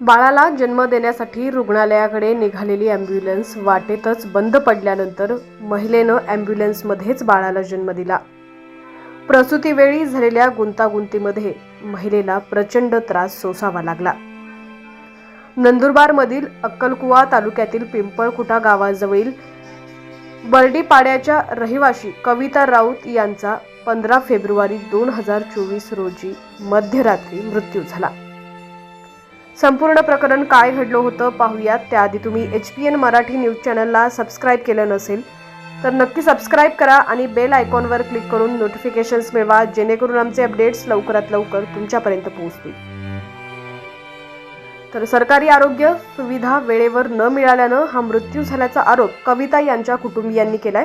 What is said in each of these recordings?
बाळाला जन्म देण्यासाठी रुग्णालयाकडे निघालेली ॲम्ब्युलन्स वाटेतच बंद पडल्यानंतर महिलेनं ॲम्ब्युलन्समध्येच बाळाला जन्म दिला. प्रसूतीवेळी झालेल्या गुंतागुंतीमध्ये महिलेला प्रचंड त्रास सोसावा लागला. नंदुरबारमधील अक्कलकुवा तालुक्यातील पिंपळकुटा गावाजवळील बर्डीपाड्याच्या रहिवाशी कविता राऊत यांचा पंधरा फेब्रुवारी दोन हजार चोवीस रोजी मध्यरात्री मृत्यू झाला. संपूर्ण प्रकरण काय घडलं होतं पाहूयात. त्याआधी तुम्ही H P N Marathi news चॅनलला सबस्क्राईब केलं नसेल तर नक्की सबस्क्राईब करा आणि बेल आयकॉनवर क्लिक करून नोटिफिकेशन्स मिळवा जेणेकरून आमचे अपडेट्स लवकरात लवकर तुमच्यापर्यंत पोहोचतील. तर सरकारी आरोग्य सुविधा वेळेवर न मिळाल्यानं हा मृत्यू झाल्याचा आरोप कविता यांच्या कुटुंबियांनी केलाय.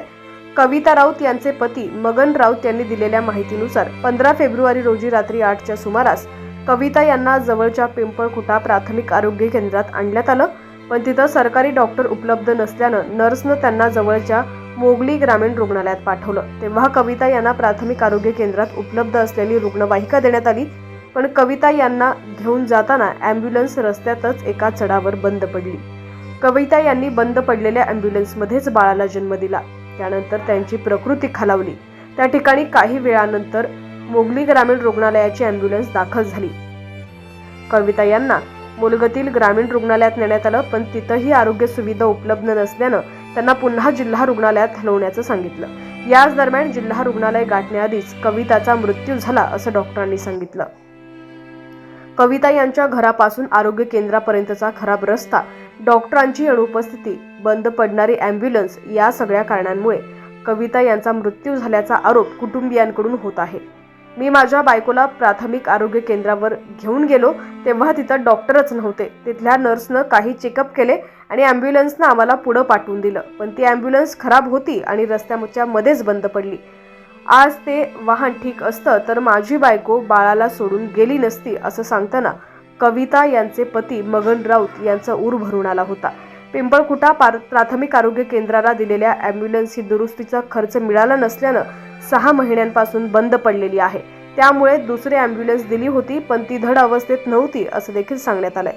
कविता राऊत यांचे पती मगन राऊत यांनी दिलेल्या माहितीनुसार पंधरा फेब्रुवारी रोजी रात्री आठच्या सुमारास कविता यांना जवळच्या पिंपळखुटा प्राथमिक आरोग्य केंद्रात आणण्यात आलं पण तिथं सरकारी डॉक्टर उपलब्ध नसल्यानं नर्सनं त्यांना जवळच्या मोगली ग्रामीण रुग्णालयात पाठवलं. तेव्हा कविता यांना प्राथमिक आरोग्य केंद्रात उपलब्ध असलेली रुग्णवाहिका देण्यात आली पण कविता यांना घेऊन जाताना ॲम्ब्युलन्स रस्त्यातच एका चढावर बंद पडली. कविता यांनी बंद पडलेल्या ॲम्ब्युलन्समध्येच बाळाला जन्म दिला. त्यानंतर त्यांची प्रकृती खालावली. त्या ठिकाणी काही वेळानंतर मोगली ग्रामीण रुग्णालयाची ॲम्ब्युलन्स दाखल झाली. कविता यांना मुलगतील ग्रामीण रुग्णालयात नेण्यात आलं पण तिथंही आरोग्य सुविधा उपलब्ध नसल्यानं त्यांना पुन्हा जिल्हा रुग्णालयात हलवण्याचं सांगितलं. याच दरम्यान जिल्हा रुग्णालय गाठण्याआधीच कविताचा मृत्यू झाला असं डॉक्टरांनी सांगितलं. कविता यांच्या घरापासून आरोग्य केंद्रापर्यंतचा खराब रस्ता डॉक्टरांची अनुपस्थिती बंद पडणारी अँब्युलन्स या सगळ्या कारणांमुळे कविता यांचा मृत्यू झाल्याचा आरोप कुटुंबियांकडून होत आहे. मी माझ्या बायकोला प्राथमिक आरोग्य केंद्रावर घेऊन गेलो तेव्हा तिथं डॉक्टरच नव्हते. तिथल्या नर्सनं काही चेकअप केले आणि ॲम्ब्युलन्सनं आम्हाला पुढं पाठवून दिलं. पण ती ॲम्ब्युलन्स खराब होती आणि रस्त्याच्या मध्येच बंद पडली. आज ते वाहन ठीक असतं तर माझी बायको बाळाला सोडून गेली नसती असं सांगताना कविता यांचे पती मगन राऊत यांचा ऊर भरून आला होता. पिंपळखुटा प्राथमिक आरोग्य केंद्राला दिलेल्या ॲम्ब्युलन्स ही दुरुस्तीचा खर्च मिळाला नसल्यानं सहा महिन्यांपासून बंद पडलेली आहे. त्यामुळे दुसरी ॲम्ब्युलन्स दिली होती पण ती धड अवस्थेत नव्हती असं देखील सांगण्यात आलंय.